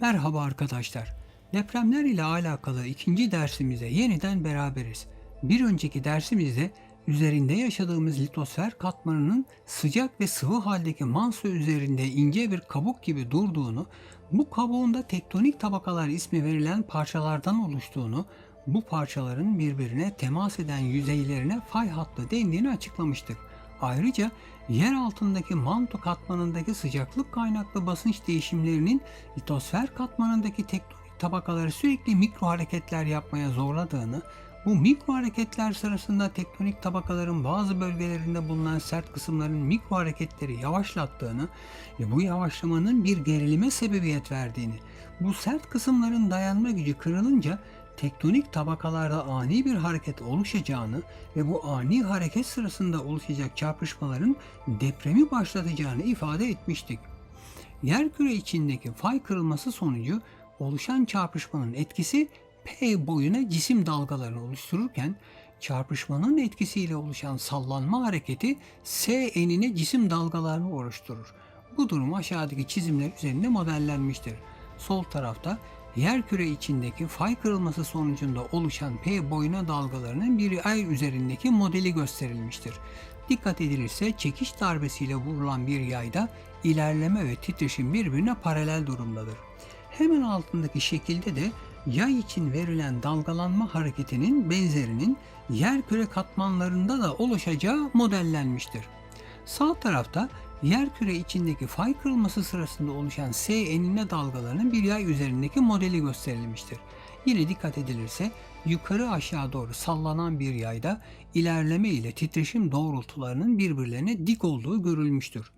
Merhaba arkadaşlar. Depremler ile alakalı ikinci dersimize yeniden beraberiz. Bir önceki dersimizde üzerinde yaşadığımız litosfer katmanının sıcak ve sıvı haldeki manso üzerinde ince bir kabuk gibi durduğunu, bu kabuğun da tektonik tabakalar ismi verilen parçalardan oluştuğunu, bu parçaların birbirine temas eden yüzeylerine fay hattı dendiğini açıklamıştık. Ayrıca yer altındaki manto katmanındaki sıcaklık kaynaklı basınç değişimlerinin litosfer katmanındaki tektonik tabakaları sürekli mikro hareketler yapmaya zorladığını, bu mikro hareketler sırasında tektonik tabakaların bazı bölgelerinde bulunan sert kısımların mikro hareketleri yavaşlattığını ve bu yavaşlamanın bir gerilime sebebiyet verdiğini, bu sert kısımların dayanma gücü kırılınca tektonik tabakalarda ani bir hareket oluşacağını ve bu ani hareket sırasında oluşacak çarpışmaların depremi başlatacağını ifade etmiştik. Yerküre içindeki fay kırılması sonucu oluşan çarpışmanın etkisi P boyuna cisim dalgalarını oluştururken çarpışmanın etkisiyle oluşan sallanma hareketi S enine cisim dalgalarını oluşturur. Bu durum aşağıdaki çizimler üzerinde modellenmiştir. Sol tarafta yerküre içindeki fay kırılması sonucunda oluşan P boyuna dalgalarının bir ay üzerindeki modeli gösterilmiştir. Dikkat edilirse çekiş darbesiyle vurulan bir yayda ilerleme ve titreşim birbirine paralel durumdadır. Hemen altındaki şekilde de yay için verilen dalgalanma hareketinin benzerinin yerküre katmanlarında da oluşacağı modellenmiştir. Sağ tarafta yerküre içindeki fay kırılması sırasında oluşan S enine dalgalarının bir yay üzerindeki modeli gösterilmiştir. Yine dikkat edilirse yukarı aşağı doğru sallanan bir yayda ilerleme ile titreşim doğrultularının birbirlerine dik olduğu görülmüştür.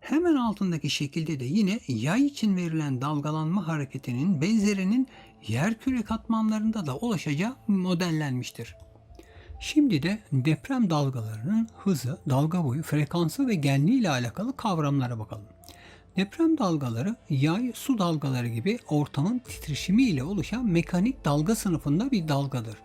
Hemen altındaki şekilde de yine yay için verilen dalgalanma hareketinin benzerinin yerküre katmanlarında da ulaşacağı modellenmiştir. Şimdi de deprem dalgalarının hızı, dalga boyu, frekansı ve genliği ile alakalı kavramlara bakalım. Deprem dalgaları yay, su dalgaları gibi ortamın titreşimi ile oluşan mekanik dalga sınıfında bir dalgadır.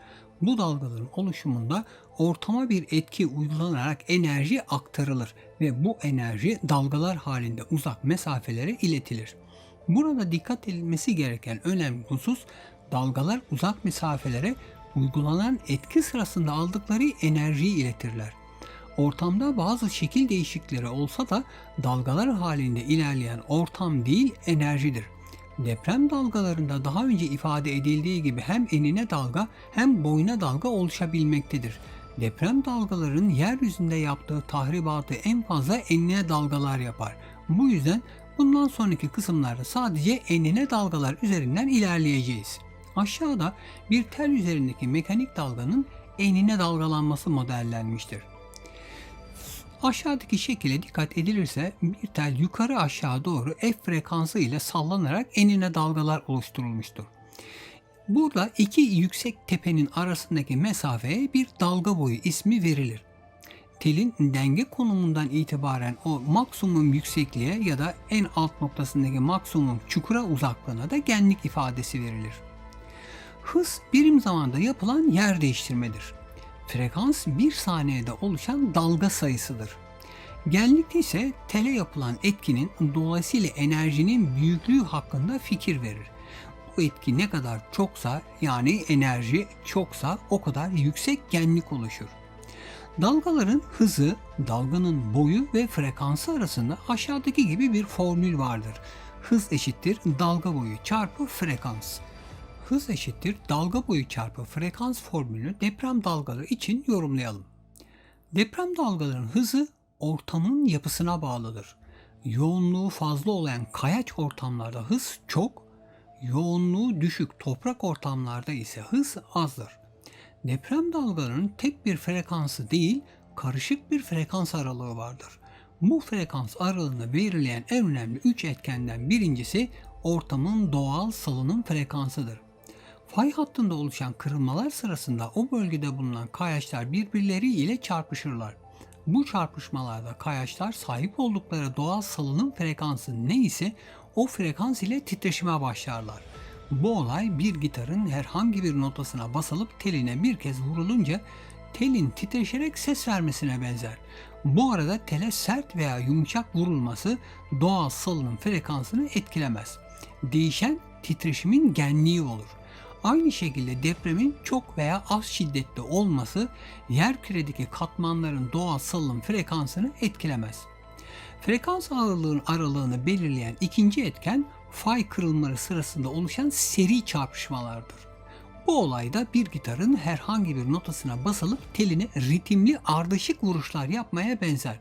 Bu dalgaların oluşumunda ortama bir etki uygulanarak enerji aktarılır ve bu enerji dalgalar halinde uzak mesafelere iletilir. Burada dikkat edilmesi gereken önemli husus dalgalar uzak mesafelere uygulanan etki sırasında aldıkları enerjiyi iletirler. Ortamda bazı şekil değişiklikleri olsa da dalgalar halinde ilerleyen ortam değil enerjidir. Deprem dalgalarında daha önce ifade edildiği gibi hem enine dalga hem boyuna dalga oluşabilmektedir. Deprem dalgalarının yeryüzünde yaptığı tahribatı en fazla enine dalgalar yapar. Bu yüzden bundan sonraki kısımlarda sadece enine dalgalar üzerinden ilerleyeceğiz. Aşağıda bir tel üzerindeki mekanik dalganın enine dalgalanması modellenmiştir. Aşağıdaki şekile dikkat edilirse bir tel yukarı aşağı doğru F frekansı ile sallanarak enine dalgalar oluşturulmuştur. Burada iki yüksek tepenin arasındaki mesafeye bir dalga boyu ismi verilir. Telin denge konumundan itibaren o maksimum yüksekliğe ya da en alt noktasındaki maksimum çukura uzaklığına da genlik ifadesi verilir. Hız birim zamanda yapılan yer değiştirmedir. Frekans bir saniyede oluşan dalga sayısıdır. Genlikte ise tele yapılan etkinin dolayısıyla enerjinin büyüklüğü hakkında fikir verir. Bu etki ne kadar çoksa yani enerji çoksa o kadar yüksek genlik oluşur. Dalgaların hızı, dalganın boyu ve frekansı arasında aşağıdaki gibi bir formül vardır. Hız eşittir dalga boyu çarpı frekans hız eşittir dalga boyu çarpı frekans formülünü deprem dalgaları için yorumlayalım. Deprem dalgaların hızı ortamın yapısına bağlıdır. Yoğunluğu fazla olan kayaç ortamlarda hız çok, yoğunluğu düşük toprak ortamlarda ise hız azdır. Deprem dalgalarının tek bir frekansı değil, karışık bir frekans aralığı vardır. Bu frekans aralığını belirleyen en önemli üç etkenden birincisi ortamın doğal salınım frekansıdır. Fay hattında oluşan kırılmalar sırasında o bölgede bulunan kayaçlar birbirleri ile çarpışırlar. Bu çarpışmalarda kayaçlar sahip oldukları doğal salınım frekansı ne ise o frekans ile titreşime başlarlar. Bu olay bir gitarın herhangi bir notasına basılıp teline bir kez vurulunca telin titreşerek ses vermesine benzer. Bu arada tele sert veya yumuşak vurulması doğal salınım frekansını etkilemez. Değişen titreşimin genliği olur. Aynı şekilde depremin çok veya az şiddetli olması yer küredeki katmanların doğal salınım frekansını etkilemez. Frekans ağırlığın aralığını belirleyen ikinci etken fay kırılmaları sırasında oluşan seri çarpışmalardır. Bu olayda bir gitarın herhangi bir notasına basılıp teline ritimli ardışık vuruşlar yapmaya benzer.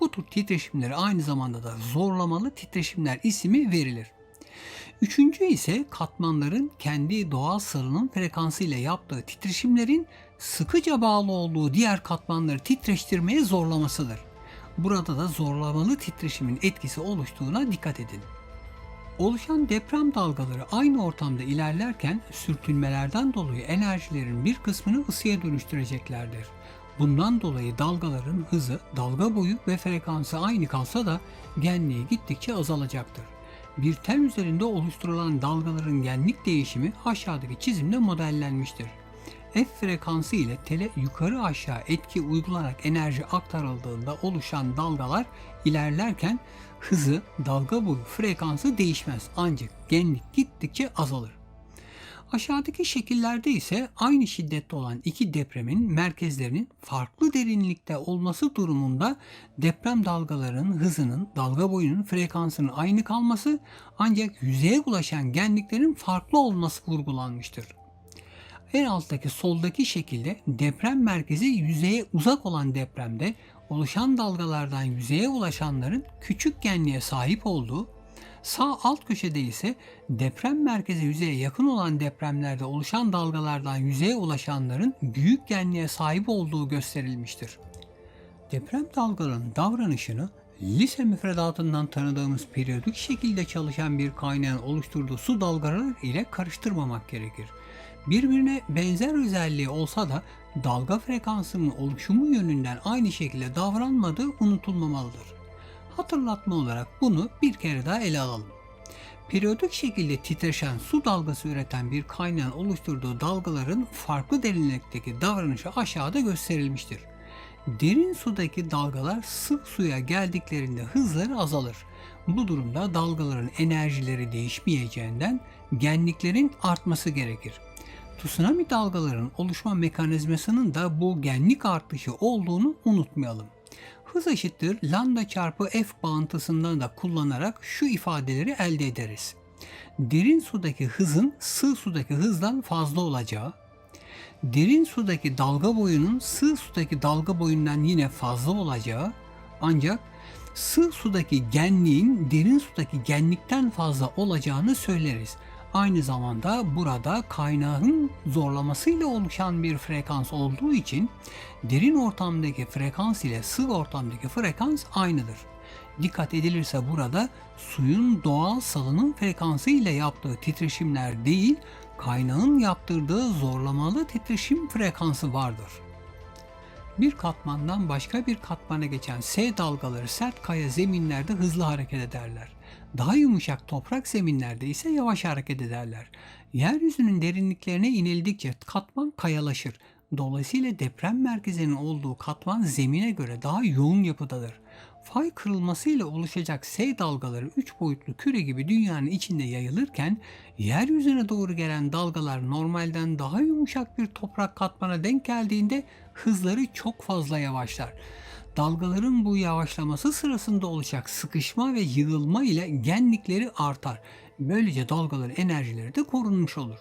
Bu tür titreşimlere aynı zamanda da zorlamalı titreşimler ismi verilir. Üçüncü ise katmanların kendi doğal salınım frekansı ile yaptığı titreşimlerin sıkıca bağlı olduğu diğer katmanları titreştirmeye zorlamasıdır. Burada da zorlamalı titreşimin etkisi oluştuğuna dikkat edin. Oluşan deprem dalgaları aynı ortamda ilerlerken sürtünmelerden dolayı enerjilerin bir kısmını ısıya dönüştüreceklerdir. Bundan dolayı dalgaların hızı, dalga boyu ve frekansı aynı kalsa da genliği gittikçe azalacaktır. Bir tel üzerinde oluşturulan dalgaların genlik değişimi aşağıdaki çizimde modellenmiştir. F frekansı ile tele yukarı aşağı etki uygulanarak enerji aktarıldığında oluşan dalgalar ilerlerken hızı, dalga boyu, frekansı değişmez ancak genlik gittikçe azalır. Aşağıdaki şekillerde ise aynı şiddette olan iki depremin merkezlerinin farklı derinlikte olması durumunda deprem dalgalarının hızının, dalga boyunun, frekansının aynı kalması ancak yüzeye ulaşan genliklerin farklı olması vurgulanmıştır. En alttaki soldaki şekilde deprem merkezi yüzeye uzak olan depremde oluşan dalgalardan yüzeye ulaşanların küçük genliğe sahip olduğu, sağ alt köşede ise deprem merkezi yüzeye yakın olan depremlerde oluşan dalgalardan yüzeye ulaşanların büyük genliğe sahip olduğu gösterilmiştir. Deprem dalgalarının davranışını lise müfredatından tanıdığımız periyodik şekilde çalışan bir kaynağın oluşturduğu su dalgaları ile karıştırmamak gerekir. Birbirine benzer özelliği olsa da dalga frekansının oluşumu yönünden aynı şekilde davranmadığı unutulmamalıdır. Hatırlatma olarak bunu bir kere daha ele alalım. Periyodik şekilde titreşen su dalgası üreten bir kaynağın oluşturduğu dalgaların farklı derinlikteki davranışı aşağıda gösterilmiştir. Derin sudaki dalgalar sık suya geldiklerinde hızları azalır. Bu durumda dalgaların enerjileri değişmeyeceğinden genliklerin artması gerekir. Tsunami dalgaların oluşma mekanizmasının da bu genlik artışı olduğunu unutmayalım. Hız eşittir lambda çarpı f bağıntısından da kullanarak şu ifadeleri elde ederiz. Derin sudaki hızın sığ sudaki hızdan fazla olacağı, derin sudaki dalga boyunun sığ sudaki dalga boyundan yine fazla olacağı ancak sığ sudaki genliğin derin sudaki genlikten fazla olacağını söyleriz. Aynı zamanda burada kaynağın zorlamasıyla oluşan bir frekans olduğu için derin ortamdaki frekans ile sığ ortamdaki frekans aynıdır. Dikkat edilirse burada suyun doğal salınım frekansı ile yaptığı titreşimler değil, kaynağın yaptırdığı zorlamalı titreşim frekansı vardır. Bir katmandan başka bir katmana geçen S dalgaları sert kaya zeminlerde hızlı hareket ederler. Daha yumuşak toprak zeminlerde ise yavaş hareket ederler. Yeryüzünün derinliklerine inildikçe katman kayalaşır. Dolayısıyla deprem merkezinin olduğu katman zemine göre daha yoğun yapıdadır. Fay kırılmasıyla oluşacak S dalgaları 3 boyutlu küre gibi dünyanın içinde yayılırken yeryüzüne doğru gelen dalgalar normalden daha yumuşak bir toprak katmana denk geldiğinde hızları çok fazla yavaşlar. Dalgaların bu yavaşlaması sırasında olacak sıkışma ve yığılma ile genlikleri artar. Böylece dalgaların enerjileri de korunmuş olur.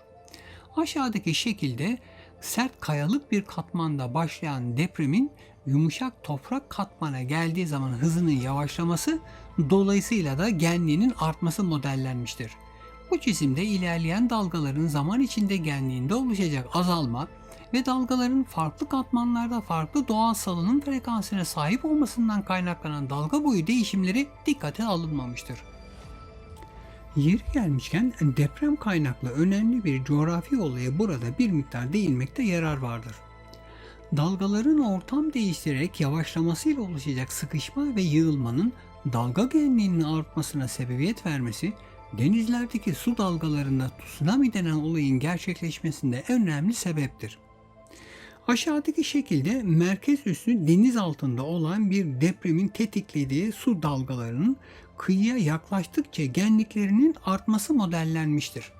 Aşağıdaki şekilde sert kayalık bir katmanda başlayan depremin yumuşak toprak katmana geldiği zaman hızının yavaşlaması dolayısıyla da genliğinin artması modellenmiştir. Bu çizimde ilerleyen dalgaların zaman içinde genliğinde oluşacak azalma ve dalgaların farklı katmanlarda farklı doğal salınım frekansına sahip olmasından kaynaklanan dalga boyu değişimleri dikkate alınmamıştır. Yeri gelmişken deprem kaynaklı önemli bir coğrafi olaya burada bir miktar değinmekte yarar vardır. Dalgaların ortam değiştirerek yavaşlamasıyla oluşacak sıkışma ve yığılmanın dalga genliğinin artmasına sebebiyet vermesi, denizlerdeki su dalgalarında tsunami denen olayın gerçekleşmesinde önemli sebeptir. Aşağıdaki şekilde merkez üssü deniz altında olan bir depremin tetiklediği su dalgalarının kıyıya yaklaştıkça genliklerinin artması modellenmiştir.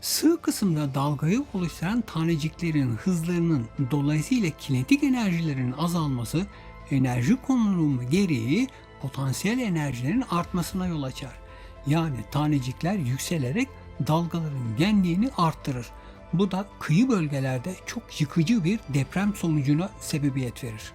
Sığ kısımda dalgayı oluşturan taneciklerin hızlarının dolayısıyla kinetik enerjilerin azalması enerji konulumu gereği potansiyel enerjilerin artmasına yol açar. Yani tanecikler yükselerek dalgaların genliğini arttırır. Bu da kıyı bölgelerde çok yıkıcı bir deprem sonucuna sebebiyet verir.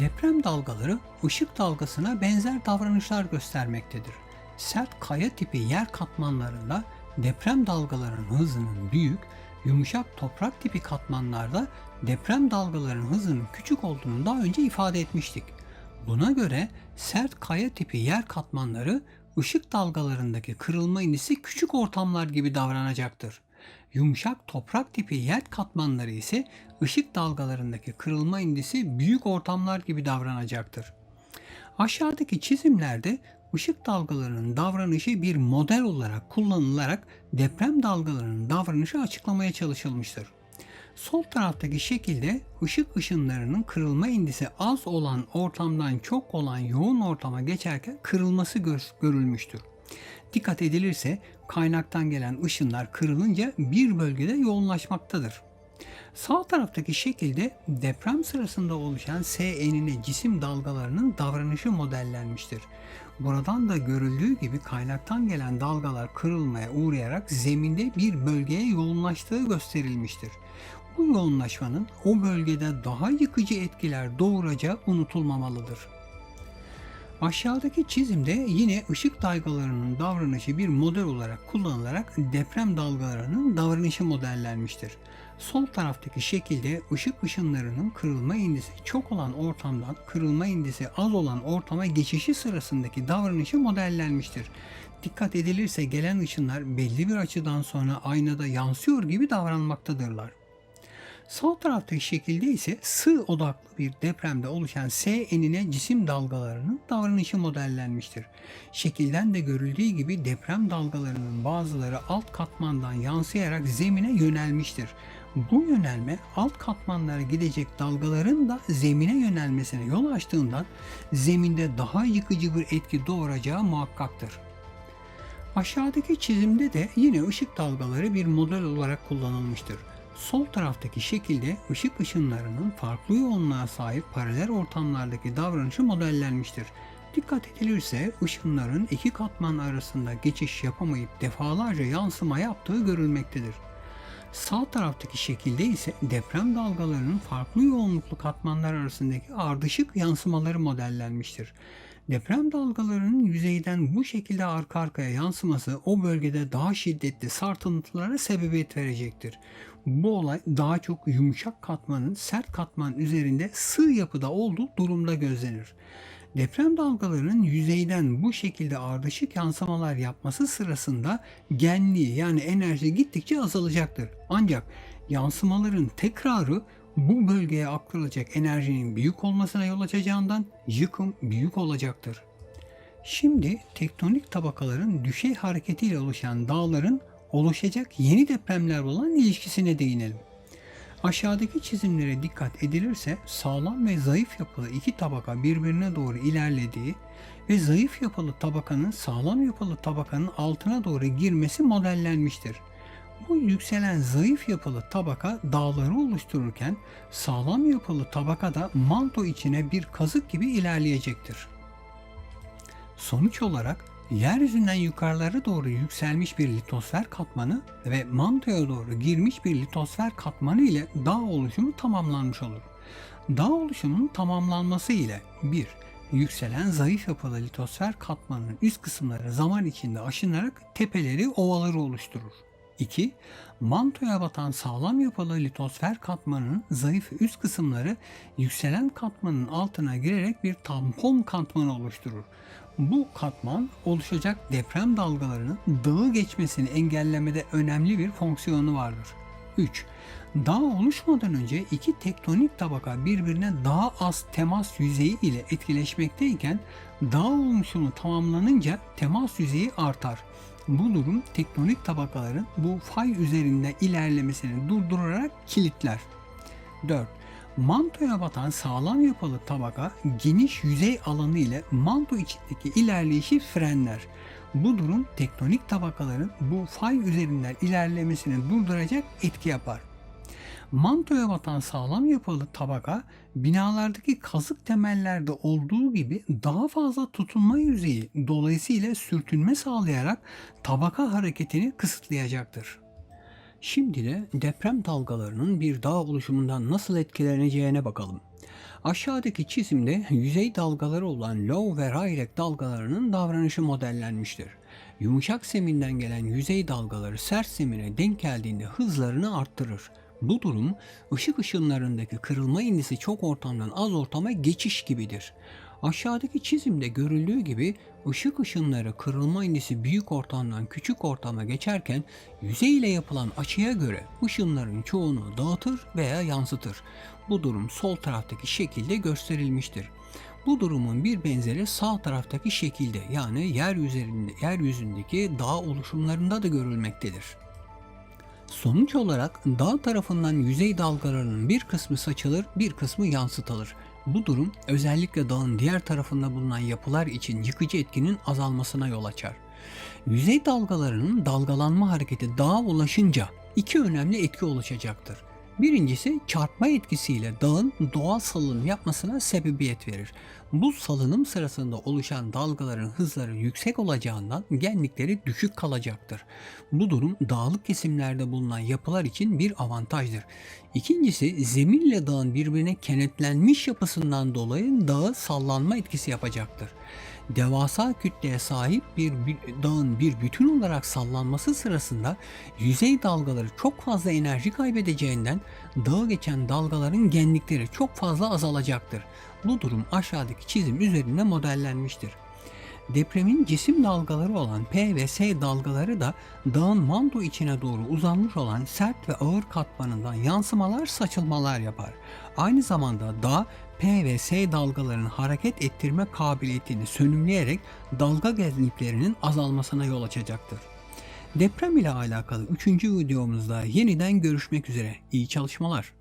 Deprem dalgaları ışık dalgasına benzer davranışlar göstermektedir. Sert kaya tipi yer katmanlarında deprem dalgalarının hızının büyük, yumuşak toprak tipi katmanlarda deprem dalgalarının hızının küçük olduğunu daha önce ifade etmiştik. Buna göre sert kaya tipi yer katmanları ışık dalgalarındaki kırılma indisi küçük ortamlar gibi davranacaktır. Yumuşak toprak tipi yer katmanları ise ışık dalgalarındaki kırılma indisi büyük ortamlar gibi davranacaktır. Aşağıdaki çizimlerde ışık dalgalarının davranışı bir model olarak kullanılarak deprem dalgalarının davranışı açıklamaya çalışılmıştır. Sol taraftaki şekilde ışık ışınlarının kırılma indisi az olan ortamdan çok olan yoğun ortama geçerken kırılması gör- görülmüştür. Dikkat edilirse kaynaktan gelen ışınlar kırılınca bir bölgede yoğunlaşmaktadır. Sağ taraftaki şekilde deprem sırasında oluşan S enine cisim dalgalarının davranışı modellenmiştir. Buradan da görüldüğü gibi kaynaktan gelen dalgalar kırılmaya uğrayarak zeminde bir bölgeye yoğunlaştığı gösterilmiştir. Bu yoğunlaşmanın o bölgede daha yıkıcı etkiler doğuracağı unutulmamalıdır. Aşağıdaki çizimde yine ışık dalgalarının davranışı bir model olarak kullanılarak deprem dalgalarının davranışı modellenmiştir. Sol taraftaki şekilde ışık ışınlarının kırılma indisi çok olan ortamdan kırılma indisi az olan ortama geçişi sırasındaki davranışı modellenmiştir. Dikkat edilirse gelen ışınlar belli bir açıdan sonra aynada yansıyor gibi davranmaktadırlar. Sağ taraftaki şekilde ise sığ odaklı bir depremde oluşan S enine cisim dalgalarının davranışı modellenmiştir. Şekilden de görüldüğü gibi deprem dalgalarının bazıları alt katmandan yansıyarak zemine yönelmiştir. Bu yönelme alt katmanlara gidecek dalgaların da zemine yönelmesine yol açtığından zeminde daha yıkıcı bir etki doğuracağı muhakkaktır. Aşağıdaki çizimde de yine ışık dalgaları bir model olarak kullanılmıştır. Sol taraftaki şekilde ışık ışınlarının farklı yoğunluğa sahip paralel ortamlardaki davranışı modellenmiştir. Dikkat edilirse ışınların iki katman arasında geçiş yapamayıp defalarca yansıma yaptığı görülmektedir. Sağ taraftaki şekilde ise deprem dalgalarının farklı yoğunluklu katmanlar arasındaki ardışık yansımaları modellenmiştir. Deprem dalgalarının yüzeyden bu şekilde arka arkaya yansıması o bölgede daha şiddetli sarsıntılara sebebiyet verecektir. Bu olay daha çok yumuşak katmanın sert katman üzerinde sığ yapıda olduğu durumda gözlenir. Deprem dalgalarının yüzeyden bu şekilde ardışık yansımalar yapması sırasında genliği yani enerji gittikçe azalacaktır. Ancak yansımaların tekrarı bu bölgeye aktarılacak enerjinin büyük olmasına yol açacağından yıkım büyük olacaktır. Şimdi tektonik tabakaların düşey hareketiyle oluşan dağların oluşacak yeni depremler olan ilişkisine değinelim. Aşağıdaki çizimlere dikkat edilirse sağlam ve zayıf yapılı iki tabaka birbirine doğru ilerlediği ve zayıf yapılı tabakanın sağlam yapılı tabakanın altına doğru girmesi modellenmiştir. Bu yükselen zayıf yapılı tabaka dağları oluştururken sağlam yapılı tabaka da manto içine bir kazık gibi ilerleyecektir. Sonuç olarak yeryüzünden yukarılara doğru yükselmiş bir litosfer katmanı ve mantoya doğru girmiş bir litosfer katmanı ile dağ oluşumu tamamlanmış olur. Dağ oluşumunun tamamlanması ile 1. Yükselen zayıf yapılı litosfer katmanının üst kısımları zaman içinde aşınarak tepeleri ovaları oluşturur. 2. Mantoya batan sağlam yapılı litosfer katmanının zayıf üst kısımları yükselen katmanın altına girerek bir tampon katmanı oluşturur. Bu katman oluşacak deprem dalgalarının dağı geçmesini engellemede önemli bir fonksiyonu vardır. 3. Dağ oluşmadan önce iki tektonik tabaka birbirine daha az temas yüzeyi ile etkileşmekteyken dağ oluşumu tamamlanınca temas yüzeyi artar. Bu durum tektonik tabakaların bu fay üzerinde ilerlemesini durdurarak kilitler. 4. Mantoya batan sağlam yapılı tabaka geniş yüzey alanı ile manto içindeki ilerleyişi frenler. Bu durum tektonik tabakaların bu fay üzerinden ilerlemesini durduracak etki yapar. Mantoya batan sağlam yapılı tabaka binalardaki kazık temellerde olduğu gibi daha fazla tutunma yüzeyi dolayısıyla sürtünme sağlayarak tabaka hareketini kısıtlayacaktır. Şimdi de deprem dalgalarının bir dağ oluşumundan nasıl etkileneceğine bakalım. Aşağıdaki çizimde yüzey dalgaları olan low ve Rayleigh dalgalarının davranışı modellenmiştir. Yumuşak zeminden gelen yüzey dalgaları sert zemine denk geldiğinde hızlarını arttırır. Bu durum ışık ışınlarındaki kırılma indisi çok ortamdan az ortama geçiş gibidir. Aşağıdaki çizimde görüldüğü gibi ışık ışınları kırılma indisi büyük ortamdan küçük ortama geçerken yüzey ile yapılan açıya göre ışınların çoğunu dağıtır veya yansıtır. Bu durum sol taraftaki şekilde gösterilmiştir. Bu durumun bir benzeri sağ taraftaki şekilde yani yer üzerinde yeryüzündeki dağ oluşumlarında da görülmektedir. Sonuç olarak dağ tarafından yüzey dalgalarının bir kısmı saçılır, bir kısmı yansıtılır. Bu durum özellikle dağın diğer tarafında bulunan yapılar için yıkıcı etkinin azalmasına yol açar. Yüzey dalgalarının dalgalanma hareketi dağa ulaşınca iki önemli etki oluşacaktır. Birincisi çarpma etkisiyle dağın doğal salınım yapmasına sebebiyet verir. Bu salınım sırasında oluşan dalgaların hızları yüksek olacağından genlikleri düşük kalacaktır. Bu durum dağlık kesimlerde bulunan yapılar için bir avantajdır. İkincisi zeminle dağın birbirine kenetlenmiş yapısından dolayı dağı sallanma etkisi yapacaktır devasa kütleye sahip bir, dağın bir bütün olarak sallanması sırasında yüzey dalgaları çok fazla enerji kaybedeceğinden dağı geçen dalgaların genlikleri çok fazla azalacaktır. Bu durum aşağıdaki çizim üzerinde modellenmiştir. Depremin cisim dalgaları olan P ve S dalgaları da dağın manto içine doğru uzanmış olan sert ve ağır katmanından yansımalar saçılmalar yapar. Aynı zamanda dağ P ve S dalgalarının hareket ettirme kabiliyetini sönümleyerek dalga genliklerinin azalmasına yol açacaktır. Deprem ile alakalı 3. videomuzda yeniden görüşmek üzere. İyi çalışmalar.